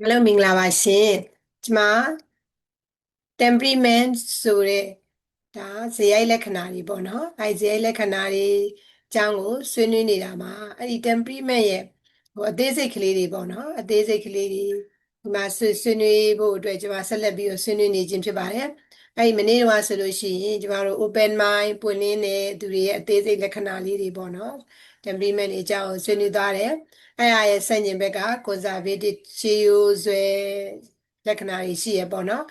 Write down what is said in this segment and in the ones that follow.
အားလုံးမင်္ဂလာပါရှင်ကျမ temperament ဆိုတဲ့ဒါဇယိုက်လက္ခဏာတွေပေါ့နော်အဲဇယိုက်လက္ခဏာတွေအကြောင်းကိုဆွေးနွေးနေတာမှာအဲ့ဒီ temperament ရဲ့ဟိုအသေးစိတ်ကလေးတွေပေါ့နော်အသေးစိတ်ကလေးတွေဒီမှာဆွေဆွေးနွေးဖို့အတွက်ကျမဆက်လက်ပြီးတော့ဆွေးနွေးနေခြင်းဖြစ်ပါတယ် အဲ့ဒီမနေ့ကဆိုလို့ရှိရင်ကျမတို့ open mind ပွင့်လင်းတဲ့သူတွေရဲ့အသေးစိတ်လက္ခဏာလေးတွေပေါ့နော် temperament တွေအကြောင်းကိုဆွေးနွေးသွားတယ်အဲ့အရဲ့ဆန့်ကျင်ဘက်က conservative ရှေးရိုးဆွဲလက္ခဏာတွေရှိရပေါ့နော်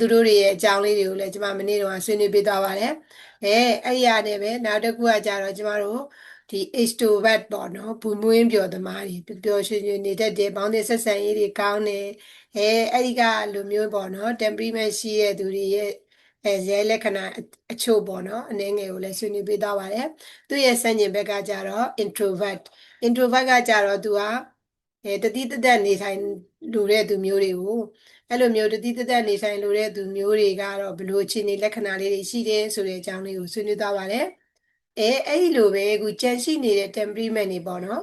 သူတို့တွေရဲ့အကြောင်းလေးတွေကိုလည်းကျွန်မမနေ့တော့ဆွေးနွေးပေးသွားပါတယ်အဲအဲ့ရနဲ့ပဲနောက်တစ်ခုကကြတော့ကျွန်မတို့ဒီ extrovert ပေါ့နော်ဘူမွင်းပြော်သမားတွေပျော်ရွှင်ရွှင်နေတတ်တယ်ဘောင်းတဲ့ဆက်ဆံရေးတွေကောင်းတယ်အဲအဲ့ဒီကလိုမျိုးပေါ့နော် temperament ရှိတဲ့သူတွေရဲ့ အဲဇဲလက္ခဏာအချို့ပေါ့နော်အနေငယ်ကိုလည်းဆွေးနွေးပေးသွားပါတယ်သူရဲ့ဆန့်ကျင်ဘက်ကကြတော့ introvert introvert ကကြတော့သူကအဲတတိတသက်နေထိုင်လူတဲ့သူမျိုးတွေကိုအဲ့လိုမျိုးတတိတသက်နေထိုင်လူတဲ့သူမျိုးတွေကတော့ဘယ်လိုအခြေအနေလက္ခဏာလေးတွေရှိတယ်ဆိုတဲ့အကြောင်းလေးကိုဆွေးနွေးသွားပါတယ်အဲအဲ့ဒီလိုပဲအခုကြံရှိနေတဲ့ temperament တွေပေါ့နော်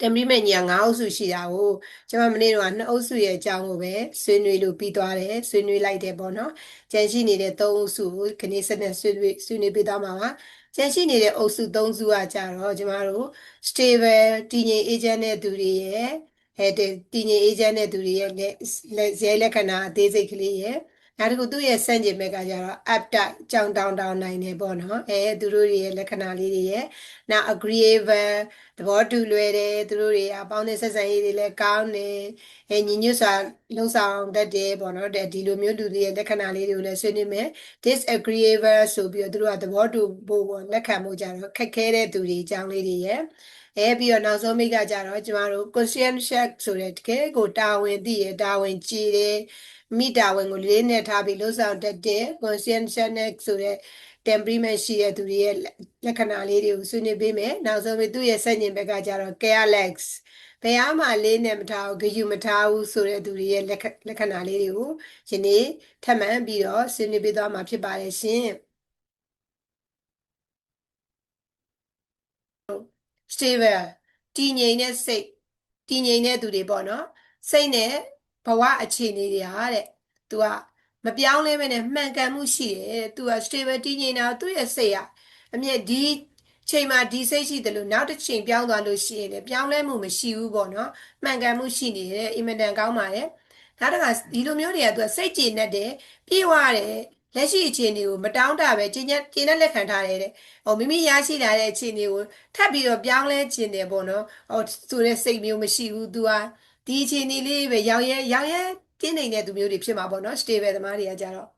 temperament ညာ၅အုပ်စုရှိတာကိုကျွန်မမနေ့တော့နှစ်အုပ်စုရဲ့အကြောင်းကိုပဲဆွေးနွေးလို့ပြီးသွားတယ်ဆွေးနွေးလိုက်တယ်ပေါ့နော်ကြံရှိနေတဲ့၃အုပ်စုကိုခဏစနစ်ဆွေးနွေးဆွေးနွေးပေးသွားမှာပါကျန်ရှိနေတဲ့အုပ်စု၃စုကကြတော့ကျမတို့ stable တည်ငြိမ်အေးချမ်းတဲ့သူတွေရဲ့အဲတည်ငြိမ်အေးချမ်းတဲ့သူတွေရဲ့လက်ဇဲလက္ခဏာအသေးစိတ်ကလေးရဲ့နောက်တစ်ခုသူ့ရဲ့စန့်ကျင်ဘက်ကကြတော့ uptight ကြောင်တောင်တောင်နိုင်တယ်ပေါ့နော်အဲသူတို့တွေရဲ့လက္ခဏာလေးတွေရဲ့ နောက် agreeable သဘောတူလွယ်တယ်သူတို့တွေကပေါင်းတဲ့ဆက်ဆံရေးတွေလည်းကောင်းတယ်အဲညီညွတ်စွာလှုပ်ဆောင်တတ်တယ်ပေါ့နော်ဒီလိုမျိုးလူတွေရဲ့လက္ခဏာလေးတွေကိုလည်းဆွေးနွေးမယ် disagreeable ဆိုပြီးတော့သူတို့ကသဘောတူဖို့လက်ခံမှုကြတော့ခက်ခဲတဲ့သူတွေအကြောင်းလေးတွေရဲ့အဲပြီးတော့နောက်ဆုံးမိတ်ကကြတော့ကျမတို့ conscientious ဆိုတဲ့တကယ်ကိုတာဝန်သိရတာဝန်ကြည်တယ်မိတာဝန်ကိုလေးနဲ့ထားပြီးလှုပ်ဆောင်တတ်တဲ့ conscientious ဆိုတဲ့ temperament ရှိတဲ့သူတွေရဲ့လက္ခဏာလေးတွေကိုဆွေးနွေးပေးမယ်နောက်ဆုံးပြီးသူ့ရဲ့ဆက်ညင်ဘက်ကကြတော့ careless ဘယ်အားမှလေးနဲ့မထားဘူးဂယုမထားဘူးဆိုတဲ့သူတွေရဲ့လက္ခဏာလေးတွေကိုယနေ့ထပ်မံပြီးတော့ဆွေးနွေးပေးသွားမှာဖြစ်ပါတယ်ရှင် stable တည်ငြိမ်တဲ့စိတ်တည်ငြိမ်တဲ့သူတွေပေါ့နော်စိတ်နဲ့ဘဝအခြေအနေတွေဟာတဲ့သူက မပြောင်းလဲပဲနဲ့မှန်ကန်မှုရှိတယ်သူက stable တည်ငြိမ်တာသူ့ရဲ့စိတ်ကအမြဲဒီချိန်မှာဒီစိတ်ရှိတယ်လို့နောက်တစ်ချိန်ပြောင်းသွားလို့ရှိရင်လည်းပြောင်းလဲမှုမရှိဘူးပေါ့နော်မှန်ကန်မှုရှိနေတယ်အင်မတန်ကောင်းပါတယ်နောက်တစ်ခါဒီလိုမျိုးတွေကသူကစိတ်ကြည်နေတယ်ပြေဝတယ်လက်ရှိအခြေအနေကိုမတောင်းတပဲကျင်းကျင်းနဲ့လက်ခံထားတယ်တဲ့ဟိုမိမိရရှိလာတဲ့အခြေအနေကိုထပ်ပြီးတော့ပြောင်းလဲခြင်းတယ်ပေါ့နော်ဟိုဆိုတဲ့စိတ်မျိုးမရှိဘူးသူကဒီအခြေအနေလေးပဲရောင်ရဲရောင်ရဲ ကျင်းနေတဲ့သူမျိုးတွေဖြစ်မှာပေါ့နော် stable သမားတွေကကြတော့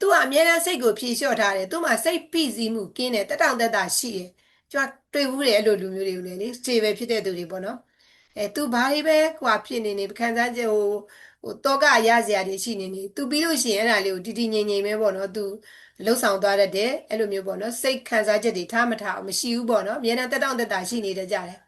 သူကအမြဲတမ်းစိတ်ကိုဖြေလျှော့ထားတယ်သူမှစိတ်ဖိစီးမှုကင်းတယ်တက်တောင့်တက်တာရှိတယ်ကျွန်တော်တွေ့ဘူးတယ်အဲ့လိုလူမျိုးတွေကိုလည်းလေ stable ဖြစ်တဲ့သူတွေပေါ့နော်အဲသူဘာတွေပဲကွာဖြစ်နေနေခံစားချက်ဟိုဟိုတောကရစရာတွေရှိနေနေသူပြီးလို့ရှိရင်အဲ့ဒါလေးကိုတည်တည်ငြိမ်ငြိမ်ပဲပေါ့နော်သူလှုပ်ဆောင်သွားတတ်တယ်အဲ့လိုမျိုးပေါ့နော်စိတ်ခံစားချက်တွေထားမထားမရှိဘူးပေါ့နော်အများနဲ့တက်တောင့်တက်တာရှိနေတတ်ကြတယ်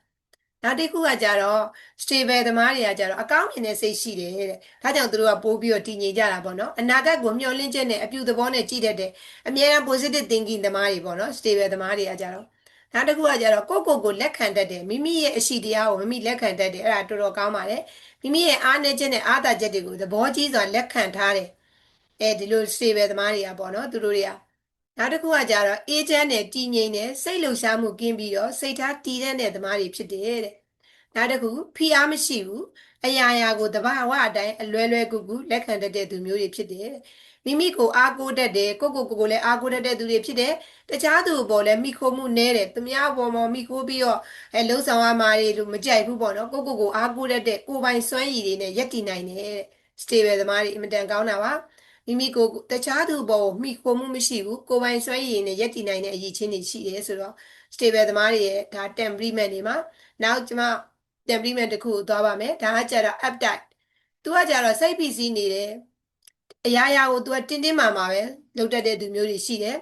နောက်တစ်ခုကကြတော့ stable သမားတွေကကြတော့အကောင်းမြင်တဲ့စိတ်ရှိတယ်တဲ့ဒါကြောင့်သူတို့ကပိုးပြီးတော့တည်ငြိမ်ကြတာပေါ့နော်အနာဂတ်ကိုမျှော်လင့်ချက်နဲ့အပြုသဘောနဲ့ကြည့်တတ်တယ်အများအား positive thinking သမားတွေပေါ့နော် stable သမားတွေကကြတော့နောက်တစ်ခုကကြတော့ကိုကိုကိုလက်ခံတတ်တယ်မိမိရဲ့အရှိတရားကိုမိမိလက်ခံတတ်တယ်အဲ့ဒါတော်တော်ကောင်းပါတယ်မိမိရဲ့အားနည်းချက်နဲ့အားသာချက်တွေကိုသဘောကြီးစွာလက်ခံထားတယ်အဲဒီလို stable သမားတွေကပေါ့နော်သူတို့တွေက နောက်တစ်ခုကကြတော့အေးချမ်းတဲ့တည်ငြိမ်တဲ့စိတ်လှုပ်ရှားမှုကင်းပြီးတော့စိတ်ထားတည်တဲ့သမားတွေဖြစ်တယ်တဲ့နောက်တစ်ခုဖိအားမရှိဘူးအရာရာကိုတဘာဝအတိုင်းအလွဲလွဲကူကူလက်ခံတတ်တဲ့သူမျိုးတွေဖြစ်တယ်မိမိကိုအားကိုးတတ်တယ်ကိုကိုကိုကိုလည်းအားကိုးတတ်တဲ့သူတွေဖြစ်တယ်တခြားသူပေါ်လည်းမိခိုးမှုနဲတယ်သူများပေါ်မှာမိခိုးပြီးတော့အဲလှုပ်ဆောင်ရမှာတွေလို့မကြိုက်ဘူးပေါ့နော်ကိုကိုကိုအားကိုးတတ်တဲ့ကိုပိုင်စွမ်းရည်တွေနဲ့ယက်တည်နိုင်တယ် stable သမားတွေအင်မတန်ကောင်းတာပါ မိမိကိုတခြားသူပေါ်မိခိုးမှုမရှိဘူးကိုပိုင်စွမ်းရည်နဲ့ယက်တည်နိုင်တဲ့အရည်ချင်းတွေရှိတယ်ဆိုတော့ stable သမားတွေရဲ့ဒါ temperament တွေမှာနောက်ကျွန်မ temperament တစ်ခုကိုသွားပါမယ်ဒါကကြတော့ uptight သူကကြတော့စိတ်ဖိစီးနေတယ်အရာရာကိုသူကတင်းတင်းမာမာပဲလုပ်တတ်တဲ့သူမျိုးတွေရှိတယ်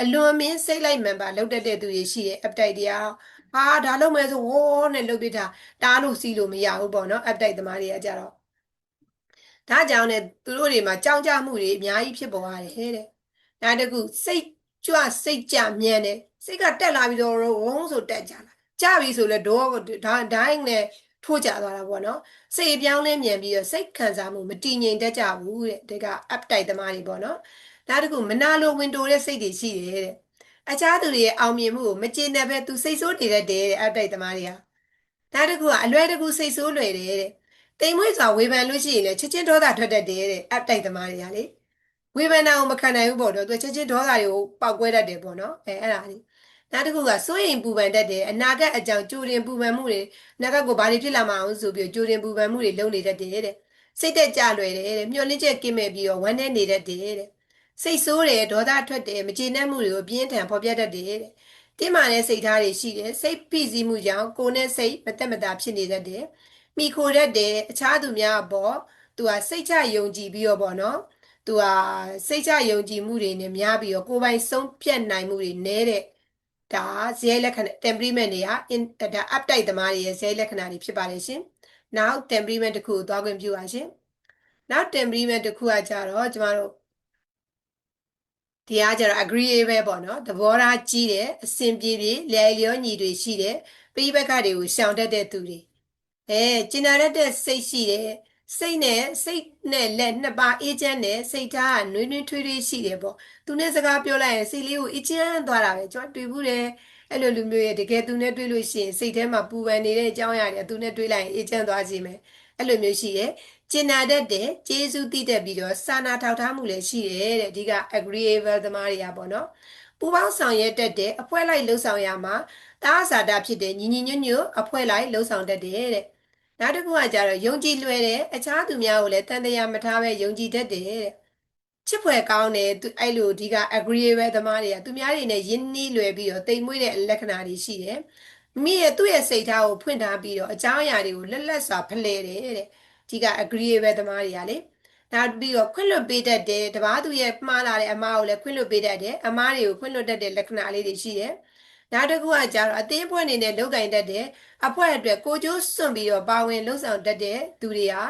အလွန်မင်းစိတ်လိုက်မှန်ပါလုပ်တတ်တဲ့သူတွေရှိတယ် uptight တရားဟာဒါလုပ်မယ်ဆိုဝေါနဲ့လုပ်ပြတာတားလို့စီးလို့မရဘူးပေါ့နော် uptight သမားတွေကကြတော့ ဒါကြောင့်ねသူတို့တွေမှာကြောင်ကြမှုတွေအများကြီးဖြစ်ပေါ်ရတယ်တဲ့နောက်တစ်ခုစိတ်ကြွစိတ်ကြမြန်တယ်စိတ်ကတက်လာပြီးတော့ဝုန်းဆိုတက်ကြလာကြပြီဆိုလဲဒေါဒိုင်းနဲ့ထိုးကျသွားတာပေါ့နော်စိတ်အပြောင်းလဲမြန်ပြီးတော့စိတ်ခံစားမှုမတည်ငြိမ်တတ်ကြဘူးတဲ့ဒါက up တိုက်သမားတွေပေါ့နော်နောက်တစ်ခုမနာလိုဝင်တိုတဲ့စိတ်တွေရှိတယ်တဲ့အခြားသူတွေရဲ့အောင်မြင်မှုကိုမကျေနပ်ပဲသူစိတ်ဆိုးနေတတ်တယ်တဲ့ up တိုက်သမားတွေကနောက်တစ်ခုကအလွယ်တကူစိတ်ဆိုးလွယ်တယ်တဲ့ တိမ်မွေးစွာဝေဖန်လို့ရှိရင်လည်းချက်ချင်းဒေါသထွက်တတ်တယ်တဲ့ up တိုက်သမားတွေကလေဝေဖန်တာကိုမခံနိုင်ဘူးပေါ့တော့သူချက်ချင်းဒေါသတွေကိုပေါက်ကွဲတတ်တယ်ပေါ့နော်အဲအဲ့ဒါလေးနောက်တစ်ခုကစိုးရိမ်ပူပန်တတ်တယ်အနာဂတ်အကြောင်းကြိုတင်ပူပန်မှုတွေအနာဂတ်ကိုဘာတွေဖြစ်လာမှာအောင်ဆိုပြီးကြိုတင်ပူပန်မှုတွေလုပ်နေတတ်တယ်တဲ့စိတ်တက်ကြလွယ်တယ်တဲ့မျောလင့်ချက်ကင်းမဲ့ပြီးတော့ဝမ်းနည်းနေတတ်တယ်တဲ့စိတ်ဆိုးတယ်ဒေါသထွက်တယ်မကျေနပ်မှုတွေကိုပြင်းထန်ဖော်ပြတတ်တယ်တဲ့တင်းမာတဲ့စိတ်ထားတွေရှိတယ်စိတ်ဖိစီးမှုကြောင့်ကိုယ်နဲ့စိတ်မတက်မတာဖြစ်နေတတ်တယ် မိခိုတတ်တယ်အခြားသူများအပေါ်သူကစိတ်ချယုံကြည်ပြီးတော့ပေါ့နော်သူကစိတ်ချယုံကြည်မှုတွေနဲ့များပြီးတော့ကိုယ်ပိုင်ဆုံးဖြတ်နိုင်မှုတွေနည်းတဲ့ဒါဇယိုက်လက္ခဏာ temperament တွေကဒါ up type သမားတွေရဲ့ဇယိုက်လက္ခဏာတွေဖြစ်ပါတယ်ရှင်။ now temperament တစ်ခုကိုသွားခွင့်ပြုပါရှင်။ now temperament တစ်ခုကကြတော့ကျမတို့ဒီအားကြတော့ agreeable ပေါ့နော်သဘောထားကြီးတယ်အဆင်ပြေပြေလည်လျောညီတွေရှိတယ်ပြိပက္ခတွေကိုရှောင်တတ်တဲ့သူတွေ အဲကျင်နာတတ်တဲ့စိတ်ရှိတယ်စိတ်နဲ့စိတ်နဲ့လက်နှစ်ပါးအေးချမ်းတယ်စိတ်ထားကနွေးနွေးထွေးထွေးရှိတယ်ပေါ့သူနဲ့စကားပြောလိုက်ရင်စိတ်လေးကိုအေးချမ်းသွားတာပဲကျွန်တော်တွေ့ဘူးတယ်အဲ့လိုလူမျိုးရဲ့တကယ်သူနဲ့တွေ့လို့ရှိရင်စိတ်ထဲမှာပူပန်နေတဲ့အကြောင်းအရာတွေသူနဲ့တွေ့လိုက်ရင်အေးချမ်းသွားစေမယ်အဲ့လိုမျိုးရှိတယ်ကျင်နာတတ်တယ်ကျေးဇူးတိတတ်ပြီးတော့စာနာထောက်ထားမှုလည်းရှိတယ်တဲ့ဒီက agreeable သမားတွေကပေါ့နော်ပူပေါင်းဆောင်ရွက်တတ်တယ်အဖွဲလိုက်လှုပ်ဆောင်ရမှာတားစာတာဖြစ်တယ်ညီညီညွတ်ညွတ်အဖွဲလိုက်လှုပ်ဆောင်တတ်တယ်တဲ့ နောက်တစ်ခုကကြတော့ယုံကြည်လွယ်တယ်အခြားသူများကိုလည်းတန်တရားမထားပဲယုံကြည်တတ်တယ်တဲ့ချစ်ဖွယ်ကောင်းတယ်သူအဲ့လိုဒီက agreeable သမားတွေကသူများတွေနဲ့ယဉ်နှီးလွယ်ပြီးတော့တိမ်မွေးတဲ့လက္ခဏာတွေရှိတယ်မိရဲ့သူ့ရဲ့စိတ်ထားကိုဖွင့်ထားပြီးတော့အကြောင်းအရာတွေကိုလက်လက်စွာဖလှယ်တယ်တဲ့ဒီက agreeable သမားတွေကလေနောက်ပြီးတော့ခွင့်လွတ်ပေးတတ်တယ်တပားသူရဲ့မှားလာတဲ့အမားကိုလည်းခွင့်လွတ်ပေးတတ်တယ်အမားတွေကိုခွင့်လွတ်တတ်တဲ့လက္ခဏာလေးတွေရှိတယ် နောက်တစ်ခုကကြတော့အသေးပွဲနေနဲ့လောက်ကင်တတ်တယ်အဖွဲ့အတွက်ကိုကျိုးစွန့်ပြီးတော့ပါဝင်လှုပ်ဆောင်တတ်တဲ့သူတွေဟာ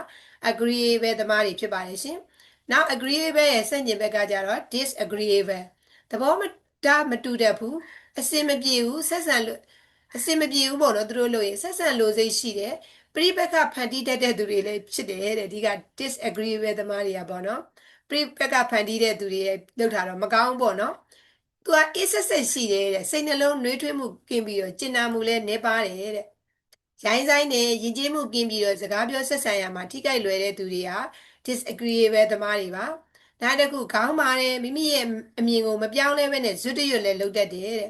agreeable သမားတွေဖြစ်ပါတယ်ရှင်နောက် agreeable ရဲ့ဆန့်ကျင်ဘက်ကကြတော့ disagreeable သဘောမတာမတူတတ်ဘူးအစင်မပြေဘူးဆက်ဆံလို့အစင်မပြေဘူးပေါ့နော်သူတို့လို့ရင်ဆက်ဆံလို့စိတ်ရှိတယ်ပြိပက္ခဖန်တီးတတ်တဲ့သူတွေလည်းဖြစ်တယ်တဲ့ဒီက disagreeable သမားတွေကပေါ့နော်ပြိပက္ခဖန်တီးတဲ့သူတွေလောက်တာတော့မကောင်းပေါ့နော် သူကအေးဆက်ဆက်ရှိတယ်တဲ့စိတ်နှလုံးနှွေးထွေးမှုကင်းပြီးတော့ကျင်နာမှုလည်းနေပါတယ်တဲ့ရိုင်းဆိုင်နဲ့ယဉ်ကျေးမှုကင်းပြီးတော့စကားပြောဆက်ဆံရမှာထိကြိုက်လွယ်တဲ့သူတွေဟာ disagreeable သမားတွေပါနောက်တစ်ခုခေါင်းပါတယ်မိမိရဲ့အမြင်ကိုမပြောင်းလဲဘဲနဲ့ဇွတ်တရွတ်လည်းလုပ်တတ်တယ်တဲ့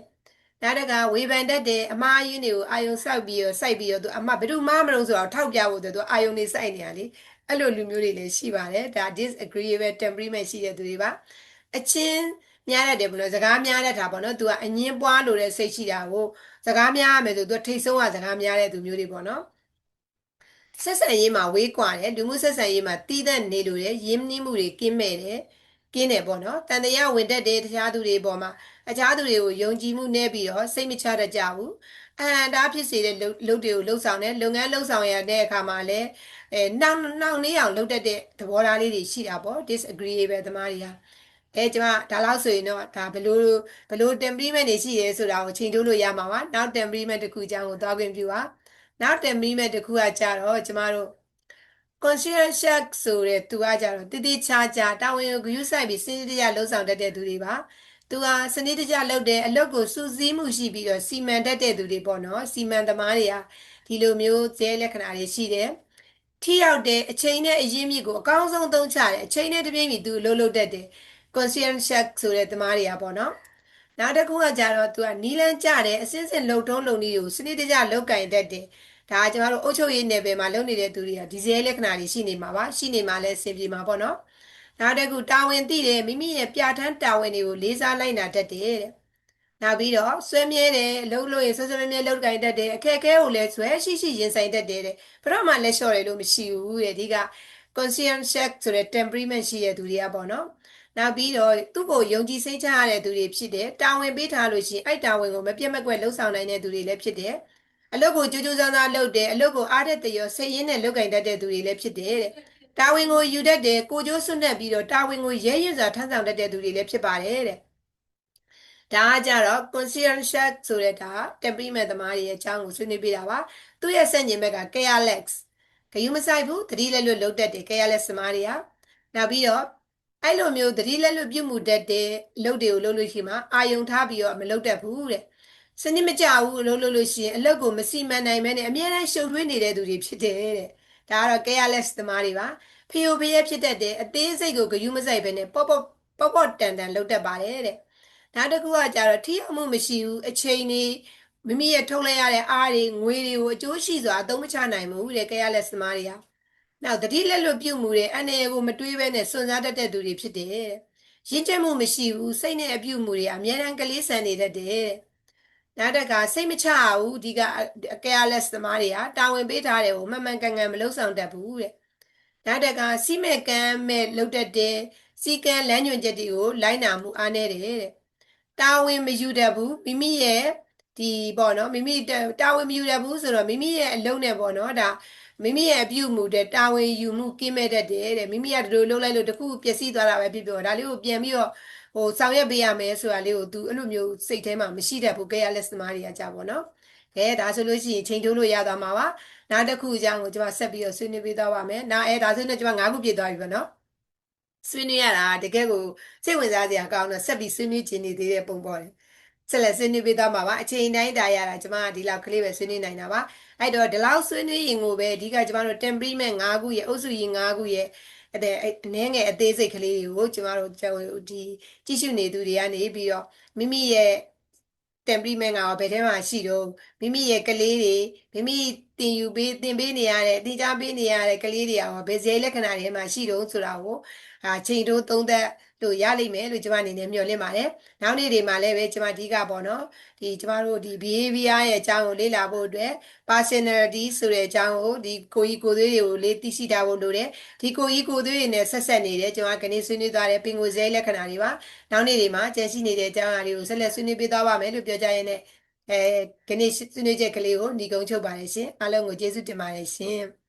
နောက်တကဝေဖန်တတ်တယ်အမားယင်းတွေကိုအာယုံဆောက်ပြီးတော့စိုက်ပြီးတော့သူအမဘယ်သူမှမလုပ်ဆိုတော့ထောက်ပြဖို့သူအာယုံတွေစိုက်နေရလေအဲ့လိုလူမျိုးတွေလည်းရှိပါတယ်ဒါ disagreeable temperament ရှိတဲ့သူတွေပါအချင်း များတတ်တယ်ဘလို့စကားများတတ်တာပေါ့နော်သူကအငင်းပွားလို့တဲ့စိတ်ရှိတာကိုစကားများရမယ်ဆိုသူထိတ်ဆုံးကစကားများတဲ့သူမျိုးတွေပေါ့နော်ဆက်ဆံရေးမှာဝေးကွာတယ်လူမှုဆက်ဆံရေးမှာတီးတဲ့နေလို့တယ်ရင်းနှီးမှုတွေကင်းမဲ့တယ်ကင်းတယ်ပေါ့နော်တန်တရားဝင်တတ်တယ်တခြားသူတွေပေါ်မှာအခြားသူတွေကိုယုံကြည်မှုနဲ့ပြီးတော့စိတ်မချတတ်ကြဘူးအဟံတားဖြစ်စေတဲ့လုပ်တွေကိုလှုပ်ဆောင်တယ်လုပ်ငန်းလှုပ်ဆောင်ရတဲ့အခါမှာလည်းအဲနောက်နောက်နေအောင်လုပ်တတ်တဲ့သဘောထားလေးတွေရှိတာပေါ့ disagreeable သမားတွေက အဲကျွန်မဒါလောက်ဆိုရင်တော့ဒါဘလို့ဘလို့ temperament တွေရှိရဲဆိုတာကိုချိန်ထိုးလို့ရမှာပါနောက် temperament တစ်ခုအကြောင်းကိုသွားခွင့်ပြုပါနောက် temperament တစ်ခုကကြတော့ကျမတို့ conscientious ဆိုတဲ့သူကကြတော့တည်တည်ချာချာတာဝန်ကိုဂရုစိုက်ပြီးစဉ်းစားရလှုပ်ဆောင်တတ်တဲ့သူတွေပါသူဟာစနစ်တကျလုပ်တယ်အလုပ်ကိုစူးစီးမှုရှိပြီးတော့စီမံတတ်တဲ့သူတွေပေါ့နော်စီမံသမားတွေဟာဒီလိုမျိုးဇဲလက္ခဏာတွေရှိတယ်ထိရောက်တဲ့အချိန်နဲ့အရင်းမြစ်ကိုအကောင်းဆုံးသုံးချတယ်အချိန်နဲ့တပြေးညီသူလှုပ်လှုပ်တတ်တယ် conscientious ဆိုတဲ့သမားတွေကပေါ့နော်နောက်တစ်ခုကကြတော့သူကနီလန်းကြတယ်အစင်းစင်လှုပ်ထုံးလုံနည်းကိုစနစ်တကျလောက်ကင်တတ်တယ်ဒါကျမတို့အုပ်ချုပ်ရေးနယ်ပယ်မှာလုပ်နေတဲ့သူတွေကဒီဇဲလက္ခဏာတွေရှိနေမှာပါရှိနေမှာလဲအဆင်ပြေမှာပေါ့နော်နောက်တစ်ခုတာဝန်သိတယ်မိမိရဲ့ပြဋ္ဌာန်းတာဝန်တွေကိုလေးစားလိုက်နာတတ်တယ်တဲ့နောက်ပြီးတော့ဆွဲမြဲတယ်လှုပ်လို့ရင်ဆွဲဆွဲမြဲမြဲလှုပ်ကိုင်တတ်တယ်အခက်အခဲကိုလည်းဆွဲရှိရှိရင်ဆိုင်တတ်တယ်တဲ့ဘယ်တော့မှလက်လျှော့တယ်လို့မရှိဘူးတဲ့ဒီက conscientious ဆိုတဲ့ temperament ရှိတဲ့သူတွေကပေါ့နော်နောက်ပြီးတော့သူ့ကိုယုံကြည်စိတ်ချရတဲ့သူတွေဖြစ်တယ်တာဝန်ပေးထားလို့ရှိရင်အဲ့တာဝန်ကိုမပြတ်မကွက်လှုပ်ဆောင်နိုင်တဲ့သူတွေလည်းဖြစ်တယ်အလုပ်ကိုကြိုးကြိုးစားစားလုပ်တယ်အလုပ်ကိုအားတဲ့တရောစိတ်ရင်းနဲ့လုပ်ကင်တတ်တဲ့သူတွေလည်းဖြစ်တယ်တဲ့တာဝန်ကိုယူတတ်တယ်ကိုကျိုးစွန့်တတ်ပြီးတော့တာဝန်ကိုရဲရဲစွာထမ်းဆောင်တတ်တဲ့သူတွေလည်းဖြစ်ပါတယ်တဲ့ဒါကကြတော့ conscientious ဆိုတဲ့ဒါ temperament သမားတွေရဲ့အကြောင်းကိုဆွေးနွေးပေးတာပါသူ့ရဲ့စက်ညင်ဘက်က careless ဂယုမဆိုင်ဘူးသတိလက်လွတ်လုပ်တတ်တယ် careless သမားတွေကနောက်ပြီးတော့အဲ့လိုမျိုးသတိလက်လွတ်ပြုမှုတတ်တဲ့အလုပ်တွေကိုလုပ်လို့ရှိမှအာယုံထားပြီးတော့မလုပ်တတ်ဘူးတဲ့စနစ်မကြဘူးအလုပ်လုပ်လို့ရှိရင်အလုပ်ကိုမစီမံနိုင်မဲနဲ့အများအားရှုပ်ထွေးနေတဲ့သူတွေဖြစ်တယ်တဲ့ဒါကတော့ careless သမားတွေပါဖီယိုဖီရဲဖြစ်တတ်တယ်အသေးစိတ်ကိုဂယုမဆိုင်ပဲနဲ့ပေါ့ပေါ့ပေါ့ပေါ့တန်တန်လုပ်တတ်ပါတယ်တဲ့နောက်တစ်ခုကကြတော့ထိရောက်မှုမရှိဘူးအချိန်တွေ မိမိရဲ့ထုတ်လိုက်ရတဲ့အားတွေငွေတွေကိုအကျိုးရှိစွာအသုံးမချနိုင်ဘူးတဲ့ careless သမားတွေကနောက်တတိလက်လွတ်ပြုတ်မှုတွေအနေကိုမတွေးဘဲနဲ့စွန့်စားတတ်တဲ့သူတွေဖြစ်တယ်တဲ့ရင့်ကျက်မှုမရှိဘူးစိတ်နဲ့အပြုတ်မှုတွေအများတန်းကလေးဆန်နေတတ်တယ်တဲ့နောက်တစ်ခါစိတ်မချဘူးဒီက careless သမားတွေကတာဝန်ပေးထားတယ်ကိုမှန်မှန်ကန်ကန်မလုပ်ဆောင်တတ်ဘူးတဲ့နောက်တစ်ခါစီမဲ့ကမ်းမဲ့လုပ်တတ်တယ်စီကံလမ်းညွှန်ချက်တွေကိုလိုက်နာမှုအားနည်းတယ်တဲ့တာဝန်မယူတတ်ဘူးမိမိရဲ့ ဒီပေါ့နော်မိမိတာဝန်မယူတတ်ဘူးဆိုတော့မိမိရဲ့အလုပ်နဲ့ပေါ့နော်ဒါမိမိရဲ့အပြုမှုတဲ့တာဝန်ယူမှုကင်းမဲ့တတ်တယ်တဲ့မိမိကဒီလိုလုပ်လိုက်လို့တခုပျက်စီးသွားတာပဲဖြစ်ပြောဒါလေးကိုပြန်ပြီးတော့ဟိုဆောင်ရွက်ပေးရမယ်ဆိုတာလေးကို तू အဲ့လိုမျိုးစိတ်ထဲမှာမရှိတတ်ဘူး careless သမားတွေကကြာပေါ့နော်ကဲဒါဆိုလို့ရှိရင်ချိန်ထိုးလို့ရသွားမှာပါနောက်တစ်ခုအကြောင်းကိုကျွန်မဆက်ပြီးတော့ဆွေးနွေးပေးသွားပါမယ်နောက်အဲဒါဆိုရင်ကျွန်မ၅ခုပြည့်သွားပြီပေါ့နော်ဆွေးနွေးရတာတကယ်ကိုစိတ်ဝင်စားစရာကောင်းတော့ဆက်ပြီးဆွေးနွေးခြင်းနေသေးတဲ့ပုံပေါ်တယ် ဆက်လက်ဆွေးနွေးပေးသွားမှာပါအချိန်တိုင်းတာရတာကျွန်မကဒီလောက်ကလေးပဲဆွေးနွေးနိုင်တာပါအဲ့တော့ဒီလောက်ဆွေးနွေးရင်ကိုပဲအဓိကကျွန်မတို့ temperament ၅ခုရဲ့အုပ်စုကြီး၅ခုရဲ့အဲ့ဒါအနည်းငယ်အသေးစိတ်ကလေးတွေကိုကျွန်မတို့ဒီကြည့်ရှုနေသူတွေကနေပြီးတော့မိမိရဲ့ temperament ကရောဘယ်ထဲမှာရှိတော့မိမိရဲ့ကလေးတွေမိမိတင်ယူပေးတင်ပေးနေရတဲ့အတင်ကြားပေးနေရတဲ့ကလေးတွေရောဘယ်ဇဲလက္ခဏာတွေမှာရှိတော့ဆိုတာကိုအာချိန်တိုးသုံးသက် လို့ရလိမ့်မယ်လို့ကျွန်မအနေနဲ့မျှော်လင့်ပါတယ်။နောက်နေ့တွေမှာလည်းပဲကျွန်မအဓိကပေါ့နော်ဒီကျွန်မတို့ဒီ behavior ရဲ့အကြောင်းကိုလေ့လာဖို့အတွက် personality ဆိုတဲ့အကြောင်းကိုဒီကိုကြီးကိုသွေးတွေကိုလေ့သိရှိထားဖို့လိုတယ်။ဒီကိုကြီးကိုသွေးတွေနဲ့ဆက်ဆက်နေတယ်ကျွန်မကနေဆွေးနွေးသွားတဲ့ပင်ကိုဇဲလက္ခဏာတွေပါ။နောက်နေ့တွေမှာကျန်ရှိနေတဲ့အကြောင်းအရာတွေကိုဆက်လက်ဆွေးနွေးပေးသွားပါမယ်လို့ပြောကြရတဲ့အဲခဏဆွေးနွေးချက်ကလေးကိုညီကုန်းချုပ်ပါတယ်ရှင်အားလုံးကိုကျေးဇူးတင်ပါတယ်ရှင်